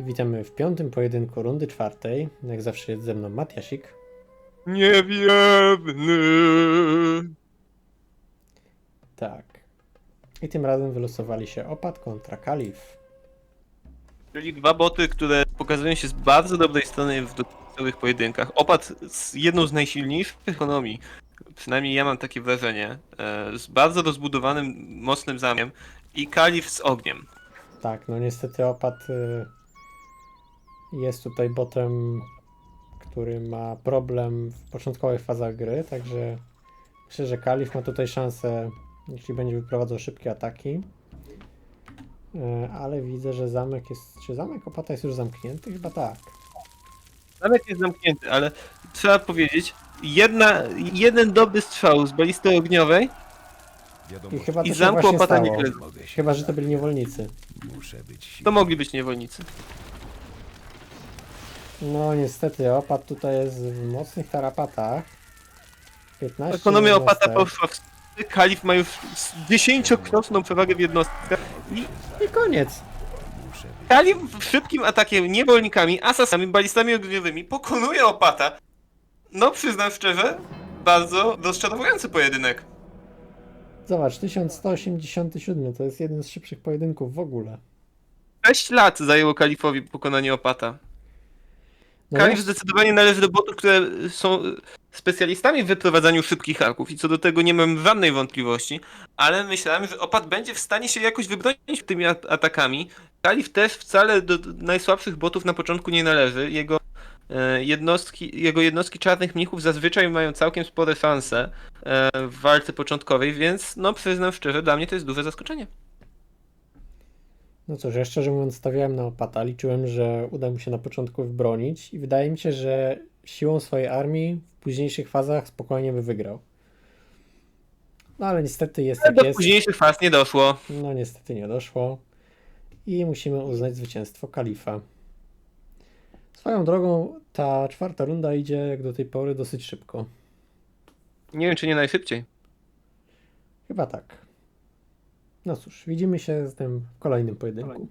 Witamy w piątym pojedynku rundy czwartej. Jak zawsze jest ze mną Matiasik. Niewiewny. Tak. I tym razem wylosowali się Opad kontra Kalif. Czyli dwa boty, które pokazują się z bardzo dobrej strony w dotychczasowych pojedynkach. Opad z jedną z najsilniejszych ekonomii, przynajmniej ja mam takie wrażenie, e, z bardzo rozbudowanym, mocnym zamiem i Kalif z ogniem. Tak, no niestety Opad y, jest tutaj botem, który ma problem w początkowych fazach gry, także myślę, że Kalif ma tutaj szansę, jeśli będzie wyprowadzał szybkie ataki. Y, Ale widzę, że zamek jest. Czy zamek Opata jest już zamknięty? Chyba tak. Zamek jest zamknięty, ale trzeba powiedzieć, jedna, jeden dobry strzał z balisty ogniowej I chyba i się zamku właśnie opata nie stało. klęczy. Chyba, że to byli niewolnicy. To mogli być niewolnicy. No niestety, opad tutaj jest w mocnych tarapatach. 15 Ekonomia opata jednostek. poszła w styk, Kalif ma już dziesięciokrotną przewagę w jednostkach i I koniec. Kalif szybkim atakiem, niewolnikami, asasami, balistami ogniowymi pokonuje opata. No przyznam szczerze, bardzo rozczarowujący pojedynek. Zobacz, 1187 to jest jeden z szybszych pojedynków w ogóle. 6 lat zajęło Kalifowi pokonanie opata. No Kalif wiesz, zdecydowanie należy do botów, które są specjalistami w wyprowadzaniu szybkich arków i co do tego nie mam żadnej wątpliwości, ale myślałem, że opat będzie w stanie się jakoś wybronić tymi at- atakami. Kalif też wcale do najsłabszych botów na początku nie należy. Jego e, jednostki, jego jednostki czarnych mnichów zazwyczaj mają całkiem spore szanse e, w walce początkowej, więc no przyznam szczerze, dla mnie to jest duże zaskoczenie. No cóż, ja szczerze mówiąc stawiałem na opata. Liczyłem, że uda mu się na początku wybronić i wydaje mi się, że siłą swojej armii w późniejszych fazach spokojnie by wygrał. No ale niestety jest jak Do jest. późniejszych faz nie doszło. No niestety nie doszło. I musimy uznać zwycięstwo Kalifa. Swoją drogą ta czwarta runda idzie jak do tej pory dosyć szybko. Nie wiem, czy nie najszybciej. Chyba tak. No cóż, widzimy się z tym w kolejnym pojedynku.